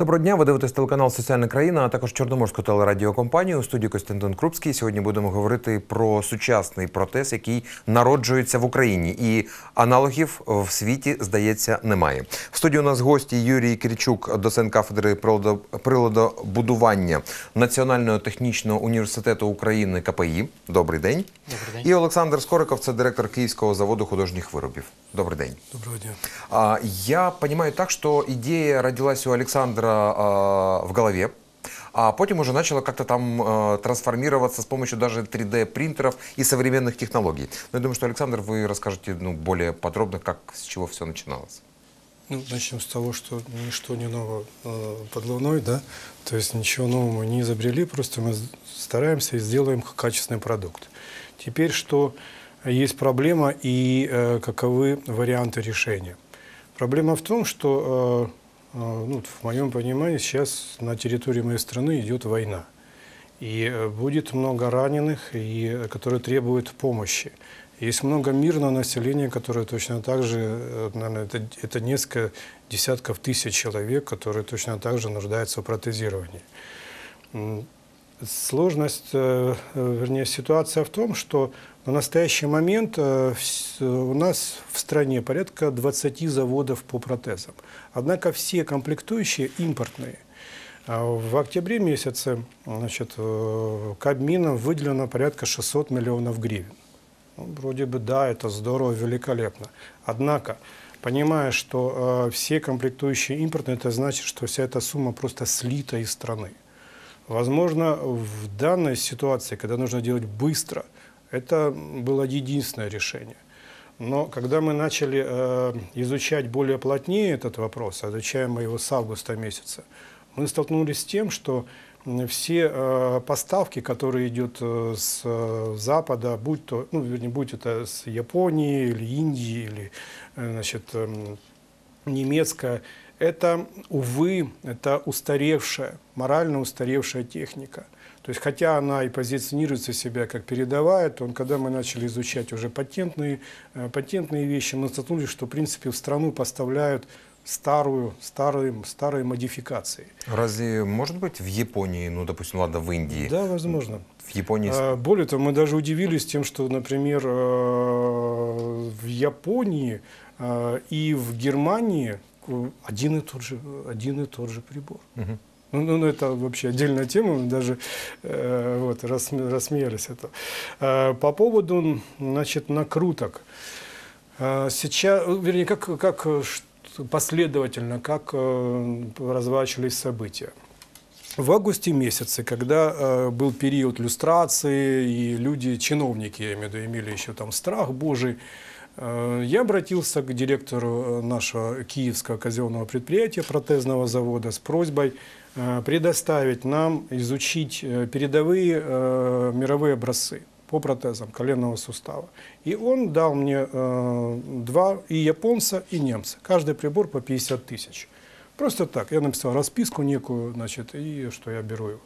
Доброго дня, ви дивитесь телеканал Соціальна країна, а також Чорноморську телерадіокомпанію. У студії Костянтин Крупський. Сьогодні будемо говорити про сучасний протез, який народжується в Україні, і аналогів в світі здається немає. В студії у нас гості Юрій Киричук, доцент кафедри приладо- приладобудування Національного технічного університету України КПІ. Добрий день. Добрий день. І Олександр Скориков, це директор Київського заводу художніх виробів. Добрий день. Доброго дня. А, Я понимаю так, что идея родилась у Александра а, в голове, а потом уже начала как-то там а, трансформироваться с помощью даже 3D-принтеров и современных технологий. Но я думаю, что, Александр, вы расскажете ну, более подробно, как, с чего все начиналось. Ну, начнем с того, что ничто не ново э, под луной, да, то есть ничего нового мы не изобрели, просто мы стараемся и сделаем качественный продукт. Теперь, что есть проблема и э, каковы варианты решения. Проблема в том, что, э, э, ну, в моем понимании, сейчас на территории моей страны идет война. И будет много раненых, и, которые требуют помощи. Есть много мирного населения, которое точно так же, наверное, это, это несколько десятков тысяч человек, которые точно так же нуждаются в протезировании. Сложность, вернее, ситуация в том, что на настоящий момент э, у нас в стране порядка 20 заводов по протезам. Однако все комплектующие импортные. А В октябре месяце значит, э, Кабмином выделено порядка 600 миллионов гривен. Ну, вроде бы да, это здорово, великолепно. Однако, понимая, что э, все комплектующие импортные, это значит, что вся эта сумма просто слита из страны. Возможно, в данной ситуации, когда нужно делать быстро, это было единственное решение. Но когда мы начали э, изучать более плотнее этот вопрос, изучаем мы его с августа месяца, мы столкнулись с тем, что все э, поставки, которые идут э, с э, Запада, будь то, ну, вернее, будь это с Японии или Индии или, э, значит, эм, немецкая, это, увы, это устаревшая, морально устаревшая техника. То есть, хотя она и позиционируется себя как передовая, то когда мы начали изучать уже патентные, э, патентные вещи, мы столкнулись, что, в принципе, в страну поставляют старую, старые, старые модификации. Разве может быть в Японии, ну, допустим, ладно, в Индии, Да, возможно. в Японии... А, Более того, мы даже удивились тем, что, например, э, в Японии э, и в Германии один и тот же, один и тот же прибор. Мгм. Ну, ну, ну, это вообще отдельная тема, даже э, вот, рассме- рассмеялись это. Э, по поводу, значит, накруток. Э, сейчас, э, вернее, как, как последовательно, как э, разворачивались события. В августе месяце, когда э, был период люстрации, и люди, чиновники, я имею в виду, имели еще там страх Божий, я обратился к директору э, нашего киевского казенного предприятия протезного завода с просьбой э, предоставить нам изучить э, передовые э, мировые образцы по протезам коленного сустава. И он дал мне э, два, и японца, и немца. Каждый прибор по 50 тысяч. Просто так. Я написал расписку некую, значит, и что я беру его.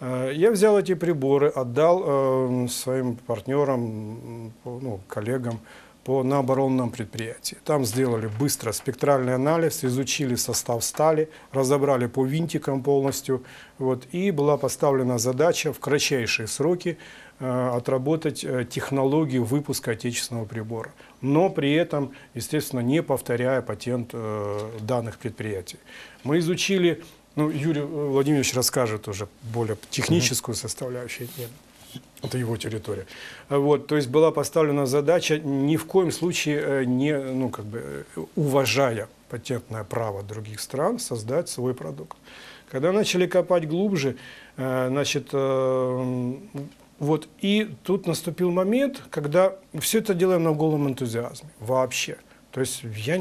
Э, Я взял эти приборы, отдал э, своим партнерам, ну, коллегам по на оборонном предприятии. Там сделали быстро спектральный анализ, изучили состав стали, разобрали по винтикам полностью. Вот, и была поставлена задача в кратчайшие сроки э, отработать э, технологию выпуска отечественного прибора. Но при этом, естественно, не повторяя патент э, данных предприятий. Мы изучили, ну, Юрий Владимирович расскажет уже более техническую составляющую. Это его территория. А Вот, то есть была поставлена задача ни в коем случае э, не, ну, как бы, э, уважая патентное право других стран, создать свой продукт. Когда начали копать глубже, э, значит, э, вот, и тут наступил момент, когда все это делаем на голом энтузиазме, вообще. То есть я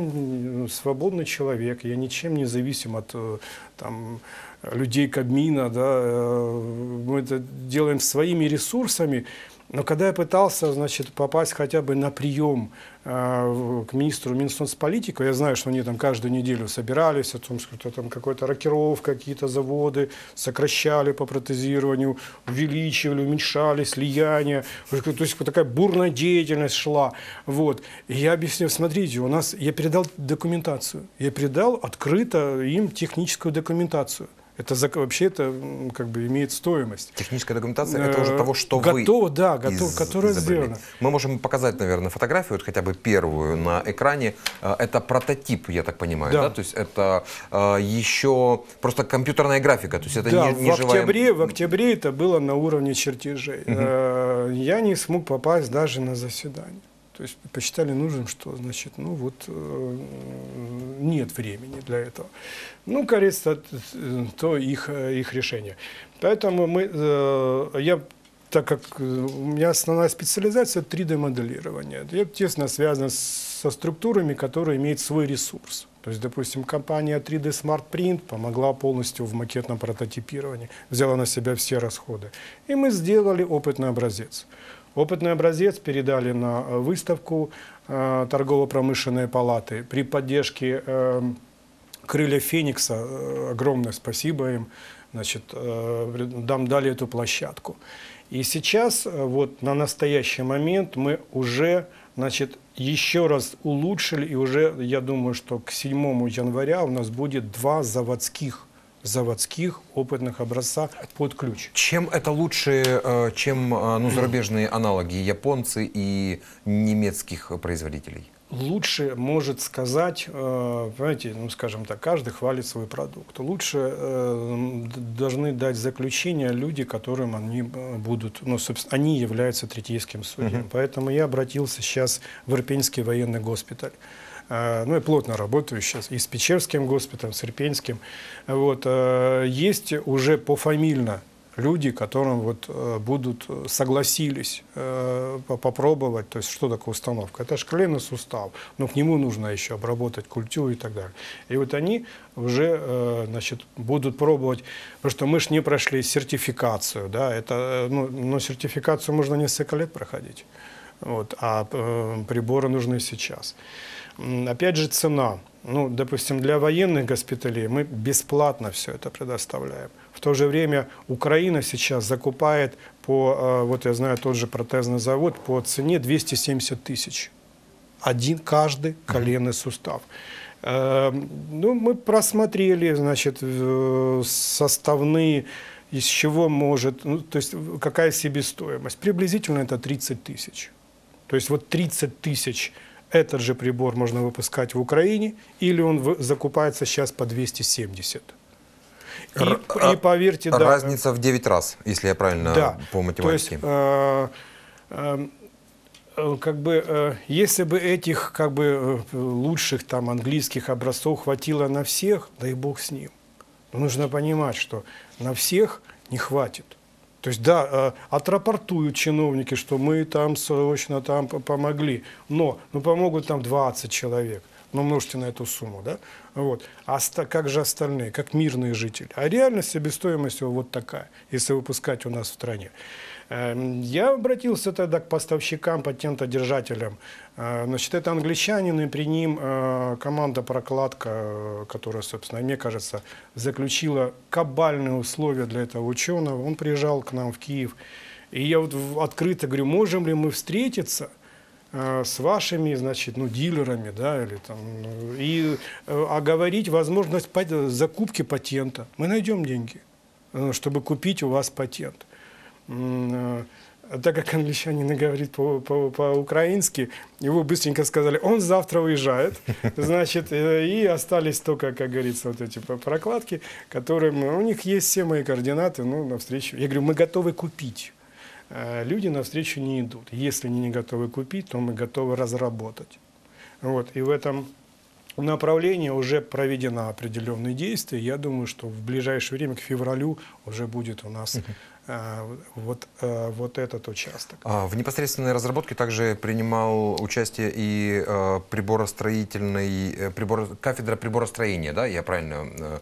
свободный человек, я ничем не зависим от э, там, людей Кабмина, да, э, мы это делаем своими ресурсами, Но когда я пытался, значит, попасть хотя бы на прием э, к министру Минсоцполитики, я знаю, что они там каждую неделю собирались, о том, что там какая-то рокировка, какие-то заводы сокращали по протезированию, увеличивали, уменьшали слияние. То есть вот такая бурная деятельность шла. Вот. И я объяснил, смотрите, у нас, я передал документацию, я передал открыто им техническую документацию. Это вообще это как бы имеет стоимость. Техническая документация это уже Э, того, что вы готово, да, готов- из- которое изобрели. сделано. Мы можем показать, наверное, фотографию, вот хотя бы первую на экране. Э, Это прототип, я так понимаю, да? Да. То есть это э, еще просто компьютерная графика, то есть это да, не, не в, живая... октябре, в октябре это было на уровне чертежей. Э, Я не смог попасть даже на заседание. То есть посчитали нужным, что, значит, ну вот э, нет времени для этого. Ну, кажется, э, то их, э, их решение. Поэтому мы, э, я, так как э, у меня основная специализация 3D-моделирование, я тесно связан со структурами, которые имеют свой ресурс. То есть, допустим, компания 3D Smart Print помогла полностью в макетном прототипировании, взяла на себя все расходы. И мы сделали опытный образец. Опытный образец передали на э, выставку э, торгово-промышленной палаты при поддержке э, крылья Феникса. э, огромное спасибо им. Значит, нам дали эту площадку. И сейчас, вот на настоящий момент, мы уже, значит, еще раз улучшили, и уже, я думаю, что к 7 января у нас будет два заводских, заводских опытных образца под ключ. Чем это лучше, э, чем э, ну, зарубежные аналоги, японцы и немецких производителей? Лучше может сказать, э, понимаете, ну скажем так, каждый хвалит свой продукт. Лучше э, должны дать заключение люди, которым они э, будут, ну, собственно, они являются третейским судьям. Поэтому я обратился сейчас в Ирпенский военный госпиталь. Э, Ну, я плотно работаю сейчас и с Печерским госпиталем, с Ирпенским. Вот, э, есть уже пофамильно люди, которым вот э, будут согласились по- попробовать, то есть что такое установка? Это же сустав, но к нему нужно еще обработать культуру и так далее. И вот они уже значит, будут пробовать, потому что мы же не прошли сертификацию, да, это, ну, но сертификацию можно несколько лет проходить, вот, а э, приборы нужны сейчас. Опять же цена. Ну, допустим, для военных госпиталей мы бесплатно все это предоставляем. В то же время Украина сейчас закупает по, э, вот я знаю, тот же протезный завод по цене 270 тысяч. Один каждый коленный сустав. Э, Ну, мы просмотрели, значит, э, составные, из чего может, ну, то есть какая себестоимость. Приблизительно это 30 тысяч. То есть вот 30 тысяч этот же прибор можно выпускать в Украине, или он закупается сейчас по 270. И, Р- и а- поверьте, да, Разница в 9 раз, если я правильно да. по То есть, математике. э, э, э, как бы, если бы этих как бы лучших там английских образцов хватило на всех, дай бог с ним. Но нужно понимать, что на всех не хватит. То есть, да, э, отрапортуют чиновники, что мы там срочно там по- помогли, но ну, помогут там 20 человек. Ну, умножьте на эту сумму, да? Вот. А как же остальные, как мирные жители? А реально себестоимость его вот такая, если выпускать у нас в стране. Эм, Я обратился тогда к поставщикам, патентодержателям. Э, Значит, это англичанин, и при ним э, команда прокладка, э, которая, собственно, мне кажется, заключила кабальные условия для этого ученого. Он приезжал к нам в Киев. И я вот открыто говорю, можем ли мы встретиться с вашими, значит, ну, дилерами, да, или там, ну, и э, оговорить возможность закупки патента. Мы найдем деньги, э, чтобы купить у вас патент. Э, так как англичанин говорит по- по- по-украински, его быстренько сказали, он завтра уезжает, значит, э, и остались только, как говорится, вот эти прокладки, которым, у них есть все мои координаты, ну, навстречу. Я говорю, мы готовы купить. Э, Люди навстречу не идут. Если они не готовы купить, то мы готовы разработать. Вот, и в этом направлении уже проведено определенные действия. Я думаю, что в ближайшее время, к февралю, уже будет у нас э, вот, э, вот этот участок. А, В непосредственной разработке также принимал участие и приборостроительный, прибор, кафедра приборостроения, да, я правильно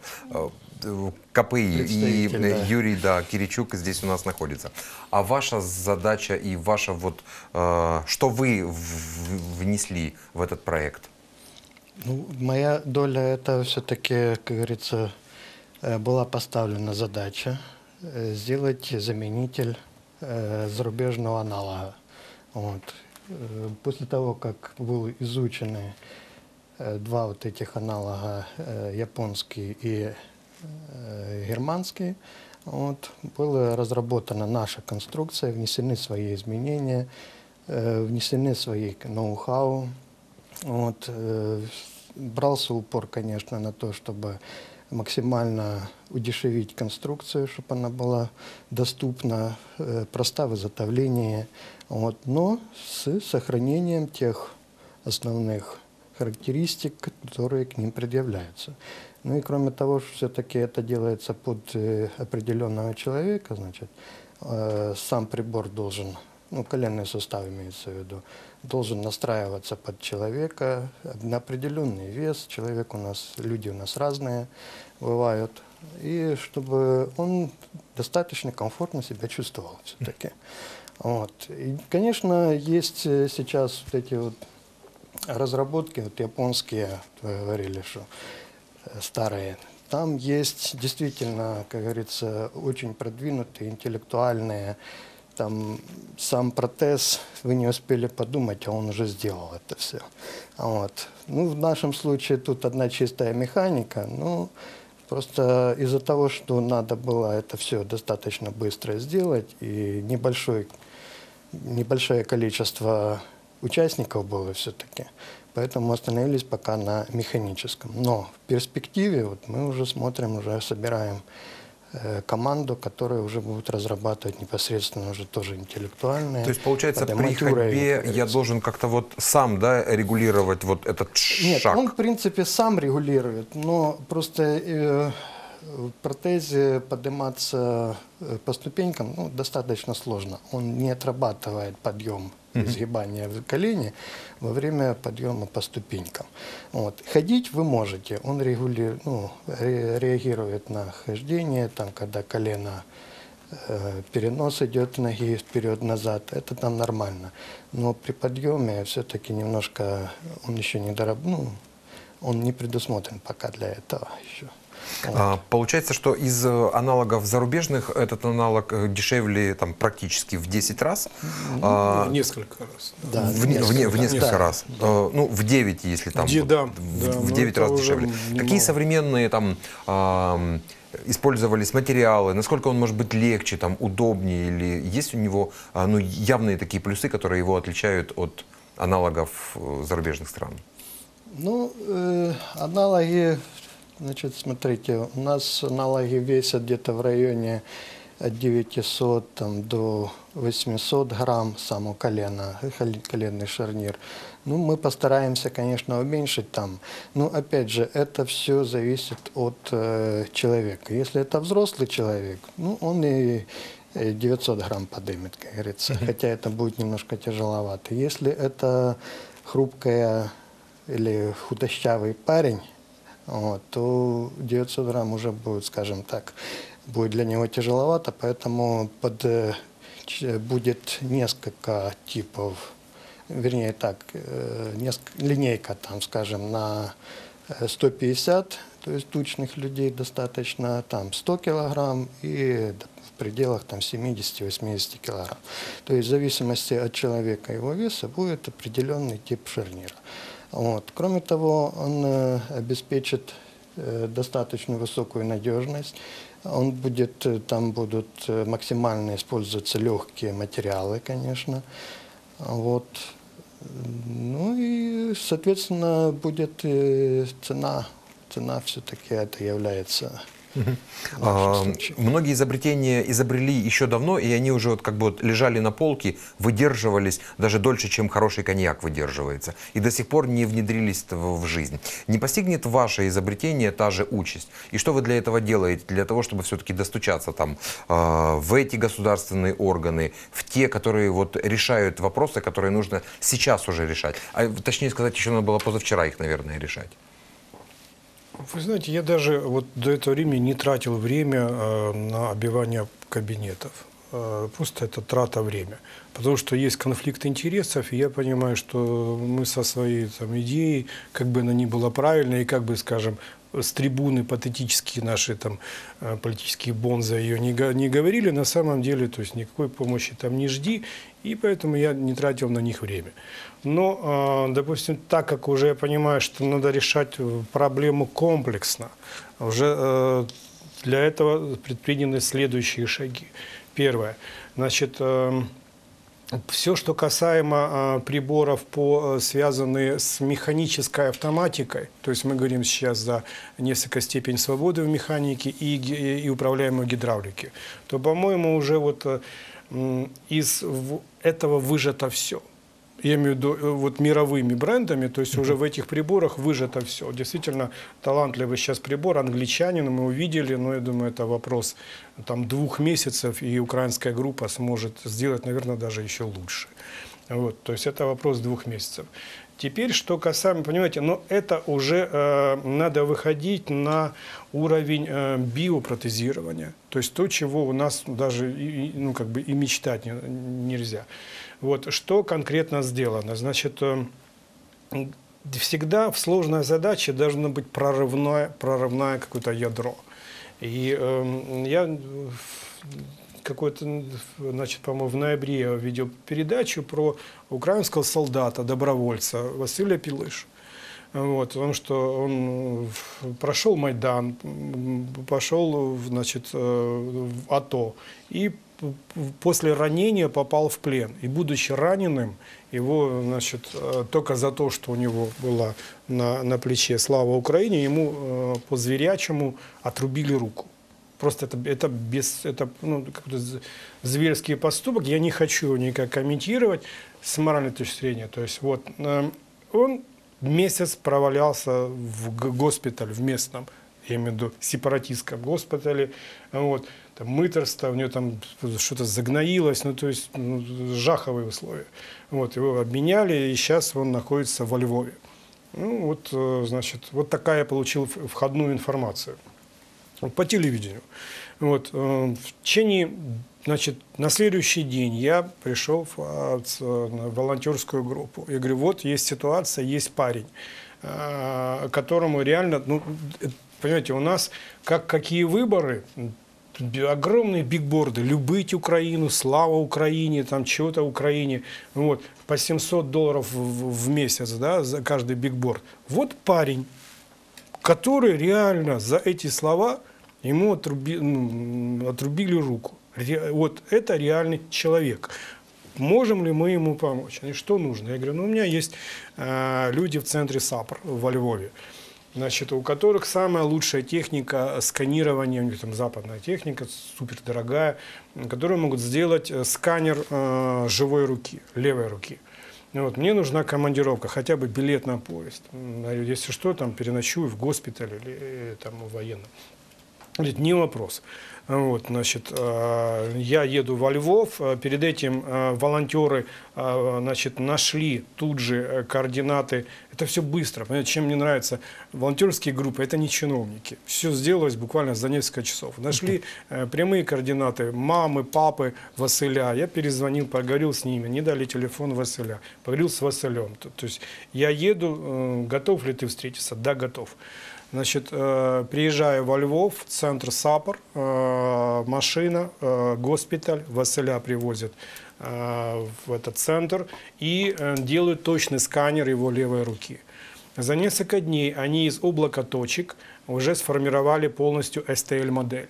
КПИ и э, да. Юрий да, Киричук здесь у нас находится. А ваша задача и ваша вот, э, что вы внесли в этот проект? Ну, моя доля это все-таки, как говорится, э, была поставлена задача э, сделать заменитель э, зарубежного аналога. Вот. После того, как были изучены два вот этих аналога, э, японский и германский, вот, была разработана наша конструкция, внесены свои изменения, э, внесены свои ноу-хау, вот, э, брался упор, конечно, на то, чтобы максимально удешевить конструкцию, чтобы она была доступна, э, проста в изготовлении, вот, но с сохранением тех основных характеристик, которые к ним предъявляются. Ну и кроме того, что все-таки это делается под э, определенного человека, значит, э, сам прибор должен, ну, коленный сустав имеется в виду, должен настраиваться под человека на определенный вес. Человек у нас, люди у нас разные бывают. И чтобы он достаточно комфортно себя чувствовал все-таки. Вот. И, конечно, есть э, сейчас вот эти вот разработки, вот японские, говорили, что э, старые, там есть действительно, как говорится, очень продвинутые, интеллектуальные, там сам протез, вы не успели подумать, а он уже сделал это все. Вот. Ну, в нашем случае тут одна чистая механика, ну, просто из-за того, что надо было это все достаточно быстро сделать, и небольшой, небольшое количество участников было все-таки, поэтому остановились пока на механическом. Но в перспективе вот мы уже смотрим, уже собираем э, команду, которая уже будет разрабатывать непосредственно уже тоже интеллектуальные. То есть, получается, при ходьбе я должен как-то вот сам да, регулировать вот этот Нет, шаг? он, в принципе, сам регулирует, но просто э, в протезе подниматься э, по ступенькам ну, достаточно сложно. Он не отрабатывает подъем изгибания колени во время подъема по ступенькам. Вот. Ходить вы можете, он регулирует, ну, ре- реагирует на хождение, там, когда колено э, перенос идет ноги вперед-назад, это там нормально. Но при подъеме все-таки немножко он еще не дораб... ну, он не предусмотрен пока для этого еще. Вот. А, Получается, что из э, аналогов зарубежных этот аналог э, дешевле там, практически в 10 раз. А, В несколько раз. Да, в, не- в не- в несколько да, раз. Э, Ну, в 9, если там. Де- вот, да, в, да, в ну, 9 это раз дешевле. немало. Какие современные там ам, использовались материалы? Насколько он может быть легче, там, удобнее? Или есть у него а, ну, явные такие плюсы, которые его отличают от аналогов зарубежных стран? Ну, э, аналоги, значит, смотрите, у нас аналоги весят где-то в районе от 900 там, до 800 грамм само колено, э, хол- коленный шарнир. Ну, мы постараемся, конечно, уменьшить там. Но, опять же, это все зависит от э, человека. Если это взрослый человек, ну, он и э, 900 грамм подымет, как говорится. Хотя это будет немножко тяжеловато. Если это хрупкая или худощавый парень, вот, то 900 грамм уже будет, скажем так, будет для него тяжеловато, поэтому под, э, будет несколько типов, вернее так, э, неск- линейка там, скажем, на э, 150, то есть тучных людей достаточно, там 100 килограмм и в пределах там 70-80 килограмм. То есть в зависимости от человека его веса будет определенный тип шарнира. Вот. Кроме того, он э, обеспечит э, достаточно высокую надежность. Он будет, э, там будут максимально использоваться легкие материалы, конечно. Вот. Ну и, соответственно, будет цена. Цена все-таки это является А. Многие изобретения изобрели еще давно, и они уже вот как бы вот лежали на полке, выдерживались даже дольше, чем хороший коньяк выдерживается, и до сих пор не внедрились в жизнь. Не постигнет ваше изобретение та же участь? И что вы для этого делаете? Для того, чтобы все-таки достучаться там а, в эти государственные органы, в те, которые вот решают вопросы, которые нужно сейчас уже решать. А, точнее сказать, еще надо было позавчера их, наверное, решать. Вы знаете, я даже вот до этого времени не тратил время э, на обивание кабинетов. Э, Просто это трата время. Потому что есть конфликт интересов, и я понимаю, что мы со своей там, идеей, как бы она ни была правильной, и как бы, скажем, с трибуны патетические наши там э, политические бонза ее не, не говорили, на самом деле, то есть никакой помощи там не жди, и поэтому я не тратил на них время. Но, э, допустим, так как уже я понимаю, что надо решать э, проблему комплексно, уже э, для этого предприняты следующие шаги. Первое. Значит, все, что касаемо а, приборов, по, э, связанные с механической автоматикой, то есть мы говорим сейчас за несколько степень свободы в механике и, и управляемой гидравлике, то, по-моему, уже вот э, из этого выжато все. Я имею в виду э, вот мировыми брендами, то есть уже в этих приборах выжато все. Действительно талантливый сейчас прибор, англичанин, мы увидели, но я думаю, это вопрос там, двух месяцев, и украинская группа сможет сделать, наверное, даже еще лучше. Вот, то есть это вопрос двух месяцев. Теперь, что касаемо, понимаете, но это уже э, надо выходить на уровень э, биопротезирования, то есть то, чего у нас даже и- ну, как бы и мечтать не- нельзя. Вот, что конкретно сделано? Значит, э, всегда в сложной задаче должно быть прорывное, прорывное какое-то ядро. И э, я какой-то, значит, по-моему, в ноябре я видел передачу про украинского солдата, добровольца Василия Пилыш. Вот, потому что он э, прошел Майдан, пошел, значит, э, в АТО и после ранения попал в плен. И будучи раненым, его, значит, э, только за то, что у него была на, на плече слава Украине, ему э, по зверячему отрубили руку. Просто это, это, без, это ну, зверский поступок. Я не хочу никак комментировать с моральной точки зрения. То есть вот э, он месяц провалялся в г- госпитале в местном, я имею в виду сепаратистском госпитале. Вот, там мыторство, у него там что-то загноилось, ну то есть ну, жаховые условия. Вот, его обменяли, и сейчас он находится во Львове. Ну вот, э, значит, вот такая я получил входную информацию по телевидению. Вот, э, в течение, значит, на следующий день я пришел в, а, волонтерскую группу. Я говорю, вот есть ситуация, есть парень, э, которому реально, ну, понимаете, у нас как какие выборы, огромные бигборды, любить Украину, слава Украине, там чего-то Украине, вот, по 700 долларов в, в- месяц, да, за каждый бигборд. Вот парень, который реально за эти слова ему отруби- ну, отрубили руку. Ре- Вот это реальный человек. Можем ли мы ему помочь? И что нужно? Я говорю, ну у меня есть э, люди в центре САПР во Львове, значит, у которых самая лучшая техника сканирования, у них там западная техника, супер дорогая, которые могут сделать э, сканер э, живой руки, левой руки. Вот, мне нужна командировка, хотя бы билет на поезд. Если что, там переночую в госпитале или э, там в военном. Говорит, не вопрос. Вот, значит, э, я еду во Львов. Э, Перед этим э, волонтеры значит, нашли тут же координаты. Это все быстро. Понимаете, чем мне нравится волонтерские группы, это не чиновники. Все сделалось буквально за несколько часов. Нашли прямые координаты мамы, папы Василя. Я перезвонил, поговорил с ними. Не дали телефон Василя. Поговорил с Василем. То, то есть я еду, готов ли ты встретиться? Да, готов. Значит, э, приезжаю во Львов, центр САПОР, э, машина, э, госпиталь, Василя привозят в этот центр и делают точный сканер его левой руки. За несколько дней они из облака точек уже сформировали полностью STL-модель.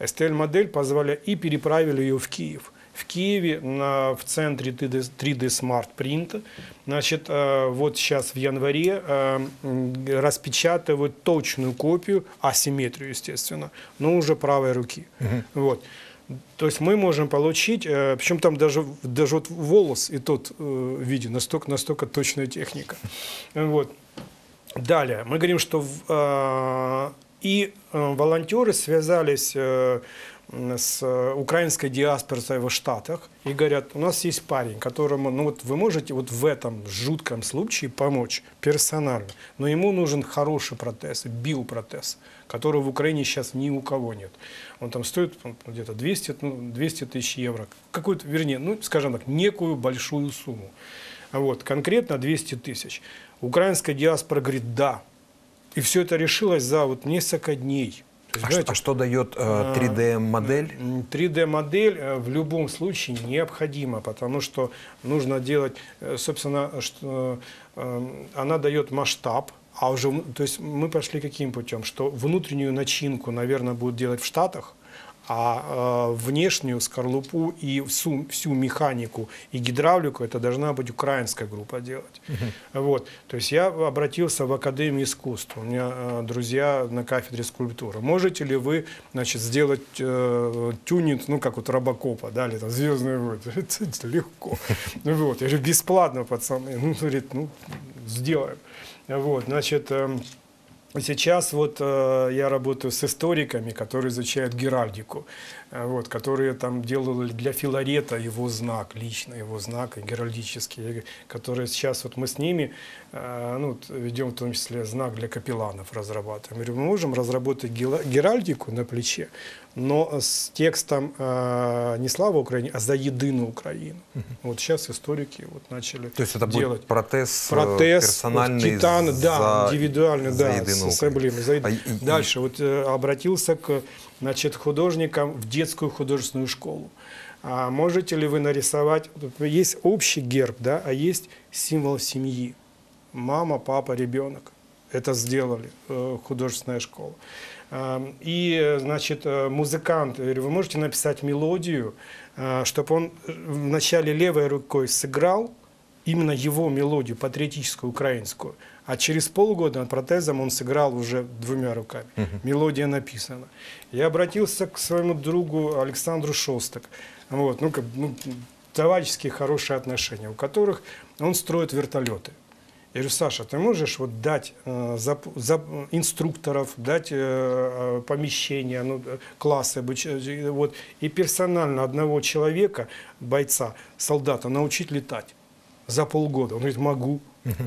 STL-модель позволяет и переправили ее в Киев. В Киеве на, в центре 3D, 3D Smart Print, значит, э, вот сейчас в январе э, распечатывают точную копию, асимметрию, естественно, но уже правой руки. Вот. То есть мы можем получить, э, причем там даже, даже вот волос и тот э, виден, настолько, настолько точная техника. Вот. Далее, мы говорим, что э, и э, волонтеры связались э, с э, украинской диаспорой в Штатах и говорят, у нас есть парень, которому, ну вот вы можете вот в этом жутком случае помочь персонально, но ему нужен хороший протез, биопротез, которого в Украине сейчас ни у кого нет. Он там стоит ну, где-то 200, ну, 200 тысяч евро, какую-то, вернее, ну, скажем так, некую большую сумму. Вот, конкретно 200 тысяч. Украинская диаспора говорит «да». И все это решилось за вот несколько дней. Есть, А, знаете, а что дает э, 3D-модель? М, 3D-модель э, в любом случае необходима, потому что нужно делать, э, собственно, что, э, она дает масштаб, а уже, то есть мы пошли каким путем, что внутреннюю начинку, наверное, будут делать в Штатах, а э, внешнюю скорлупу и всю, всю механику и гидравлику это должна быть украинская группа делать. Вот. То есть я обратился в Академию искусств. У меня э, друзья на кафедре скульптуры. Можете ли вы значит, сделать э, тюнинг, ну как вот Робокопа, да, или там Звездные войны? Это легко. Ну Вот. Я говорю, бесплатно, пацаны. Ну, говорит, ну, сделаем. Вот, значит, эм, Сейчас вот э, я работаю с историками, которые изучают геральдику, вот, которые там делали для Филарета его знак, лично его знак геральдический, которые сейчас вот мы с ними э, ну, вот ведем в том числе знак для капелланов разрабатываем. Говорю, мы можем разработать геральдику на плече, но с текстом э, не слава Украине, а за единую Украину. Вот сейчас историки вот начали То есть это делать. будет протез, э, Протез, персональный титана, да, за- индивидуальный, за да, единую с эмблемой. за- А и- и- Дальше вот э, обратился к значит, художникам в детскую художественную школу. А можете ли вы нарисовать? Есть общий герб, да, а есть символ семьи. Мама, папа, ребенок. Это сделали э, художественная школа. И, э, значит, э, музыкант, вы можете написать мелодию, чтобы он э, вначале левой рукой сыграл, именно его мелодию, патриотическую, украинскую. А через полгода протезом он сыграл уже двумя руками. Мелодия написана. Я обратился к своему другу Александру Шостак. Вот, ну, как, ну, товарищеские хорошие отношения, у которых он строит вертолеты. Я говорю, Саша, ты можешь вот дать э, зап- зап- инструкторов, дать э, э, помещения, ну, классы, э, вот, и персонально одного человека, бойца, солдата, научить летать за полгода. Он говорит, могу.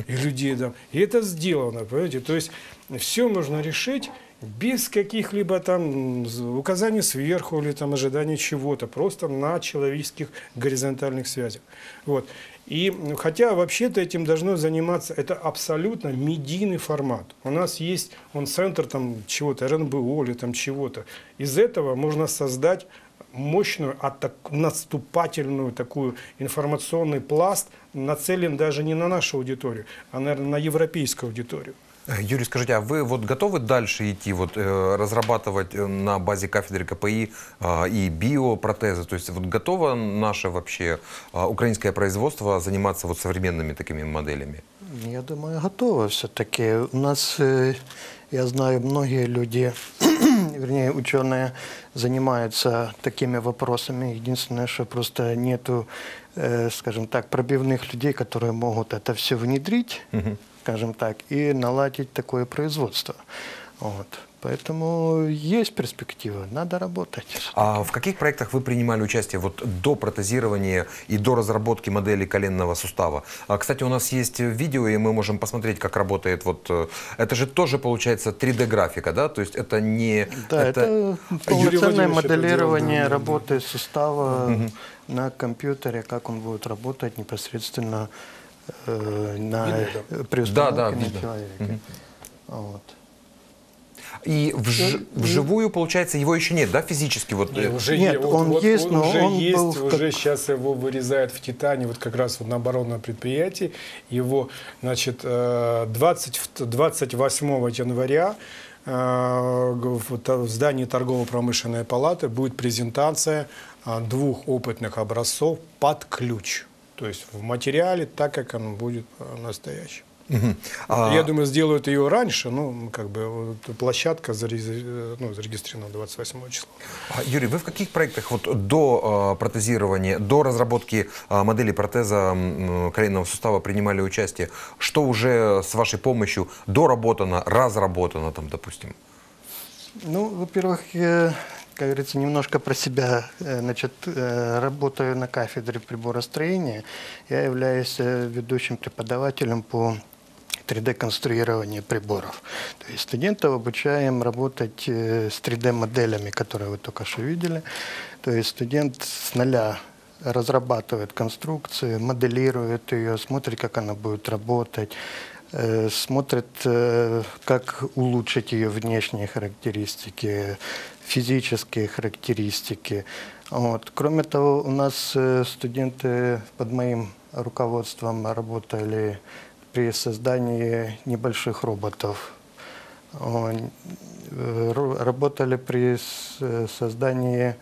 И людей дам. И это сделано, понимаете? То есть все можно решить без каких-либо там указаний сверху или там ожиданий чего-то, просто на человеческих горизонтальных связях. Вот. И м, хотя вообще-то этим должно заниматься, это абсолютно медийный формат. У нас есть он центр там чего-то, РНБО или там чего-то. Из этого можно создать мощную, атак, наступательную такую информационный пласт, нацелен даже не на нашу аудиторию, а, наверное, на европейскую аудиторию. Юрий, скажите, а вы вот готовы дальше идти, вот э, разрабатывать э, на базе кафедры КПИ э, и биопротезы? То есть вот готово наше вообще украинское производство заниматься вот современными такими моделями? Я думаю, готово все-таки. У нас, я знаю, многие люди, вернее, ученые занимаются такими вопросами. Единственное, что просто нету, э, скажем так, пробивных людей, которые могут это все внедрить, скажем так, и наладить такое производство. Вот. Поэтому есть перспектива, надо работать. А в каких проектах вы принимали участие вот до протезирования и до разработки модели коленного сустава? А, кстати, у нас есть видео, и мы можем посмотреть, как работает вот... э, Это же тоже получается 3D-графика, да? То есть это не... Да, это, Юрий полноценное это моделирование делал, да, да, работы сустава на компьютере, как он будет работать непосредственно э, на, Видно, при установке да, на видно. человеке. Вот. И вж- вживую, получается, его еще нет, да, физически? Вот, э, уже Нет, е- он есть, но уже он есть, был в уже как- сейчас его вырезают в Титане, вот как раз вот на оборонном предприятии. Его, значит, э, 20, в- 28 января э, в в здании торгово-промышленной палаты будет презентация двух опытных образцов под ключ. То есть в материале так, как он будет э, настоящим. А, Я думаю, сделают ее раньше, ну, как бы вот площадка зарезе- ну, зарегистрирована 28 числа. а, Юрий, вы в каких проектах вот до э, протезирования, до разработки э, модели протеза м, коленного сустава принимали участие? Что уже с вашей помощью доработано, разработано там, допустим? Ну, во-первых, э, как говорится, немножко про себя. Э, Значит, э, работаю на кафедре приборостроения. Я являюсь э, ведущим преподавателем по 3D-конструированию приборов. То есть студентов обучаем работать э, с 3D-моделями, которые вы только что видели. То есть студент с нуля разрабатывает конструкцию, моделирует ее, смотрит, как она будет работать, э, смотрит, э, как улучшить ее внешние характеристики, физические характеристики. Вот. Кроме того, у нас студенты под моим руководством работали при создании небольших роботов. Э, Работали при создании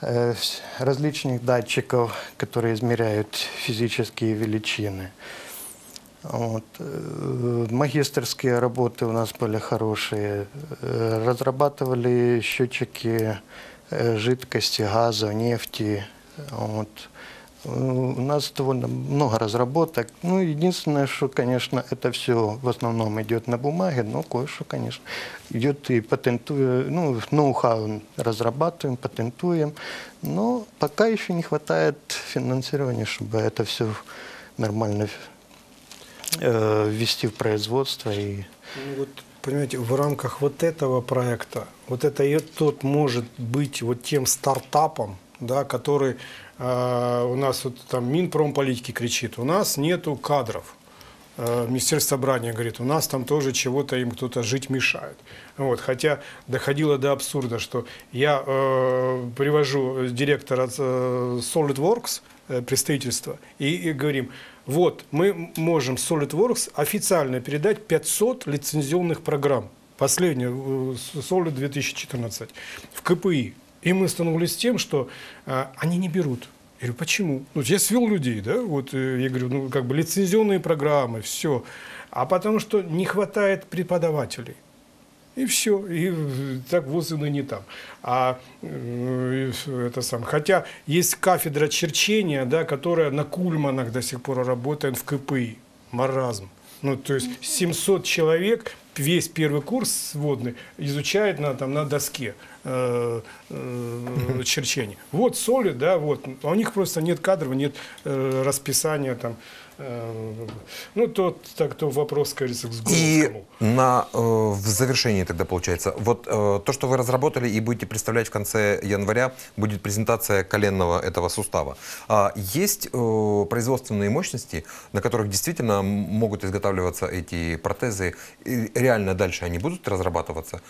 э, различных датчиков, которые измеряют физические величины. Вот. э, Магистрские работы у нас были хорошие. Разрабатывали счетчики жидкости, газа, нефти. Вот. Э, У нас довольно много разработок. Ну, единственное, что, конечно, это все в основном идет на бумаге, но кое-что, конечно, идет и патентуем, ну, ноу-хау разрабатываем, патентуем. Но пока еще не хватает финансирования, чтобы это все нормально э, ввести в производство и Ну, Вот, понимаете, в рамках вот этого проекта, вот это и тот может быть вот тем стартапом, да, который у нас вот там Минпромполитики кричит, у нас нету кадров. Э, Министерство собрания говорит, у нас там тоже чего-то им кто-то жить мешает. Вот, хотя доходило до абсурда, что я э, привожу директора э, SolidWorks, э, представительства, и, и говорим, вот, мы можем SolidWorks официально передать 500 лицензионных программ. Последняя, э, Solid 2014, в КПИ. И мы столкнулись с тем, что э, они не берут. Я говорю, почему? Ну, я свел людей, да, вот э, я говорю, ну, как бы лицензионные программы, все. А потому что не хватает преподавателей. И все, и так вот и не там. А э, это сам. Хотя есть кафедра черчения, да, которая на Кульманах до сих пор работает в КПИ. Маразм. Ну, то есть 700 человек, весь первый курс сводный изучает на, там, на доске э, э, черчение. Вот соли, да, вот. А у них просто нет кадров, нет э, расписания там. Э, ну, тот, так, то вопрос, кажется, к И на, э, в завершении тогда получается, вот э, то, что вы разработали и будете представлять в конце января, будет презентация коленного этого сустава. А есть э, производственные мощности, на которых действительно могут изготавливаться эти протезы? И реально дальше они будут разрабатываться?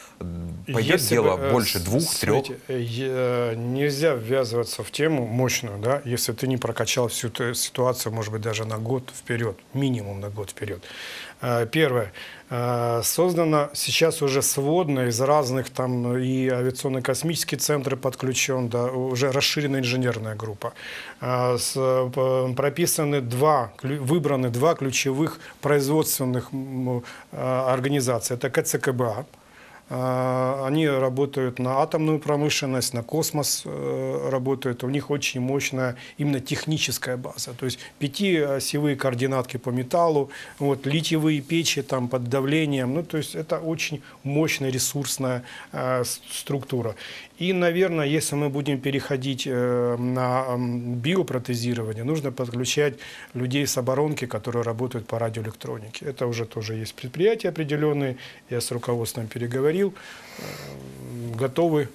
Пойдет Если дело бы, э, больше с- двух, трех? смотрите, э, Нельзя ввязываться в тему мощную, да, если ты не прокачал всю эту ситуацию, может быть, даже на год вперед, минимум на год вперед. Э, Первое. Э, Создана сейчас уже сводная из разных там и авиационно-космический центр подключен, да, уже расширенная инженерная группа. Э, прописаны два, выбраны два ключевых производственных организации. Это КЦКБА, Они работают на атомную промышленность, на космос э, работают. У них очень мощная именно техническая база. То есть пятиосевые координатки по металлу, вот, литьевые печи там, под давлением. Ну, то есть это очень мощная ресурсная э, структура. И, наверное, если мы будем переходить э, на биопротезирование, нужно подключать людей с оборонки, которые работают по радиоэлектронике. Это уже тоже есть предприятия определенные. Я с руководством переговорил. Э, Готовы,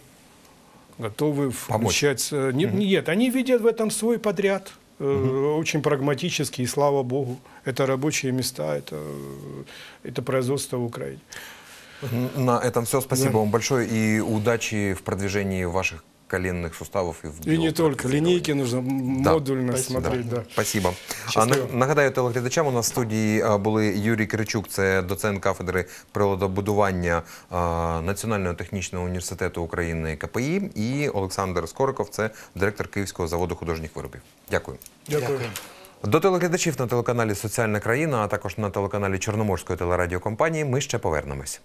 готовы включать. Нет, нет, они видят в этом свой подряд. э, Очень прагматически, и слава богу. Это рабочие места, это, это производство в Украине. На этом все. Спасибо вам большое и удачи в продвижении ваших коленных суставов. И, в И не только. Линейки нужно Да. модульно Спасибо. смотреть. Да. Спасибо. А, Щасливо. нагадаю телеглядачам, у нас в студії а, були Юрій Киричук, це доцент кафедри приладобудування а, Національного технічного університету України КПІ, і Олександр Скориков, це директор Київського заводу художніх виробів. Дякую. Дякую. До телеглядачів на телеканалі Соціальна країна, а також на телеканалі Чорноморської телерадіокомпанії ми ще повернемось.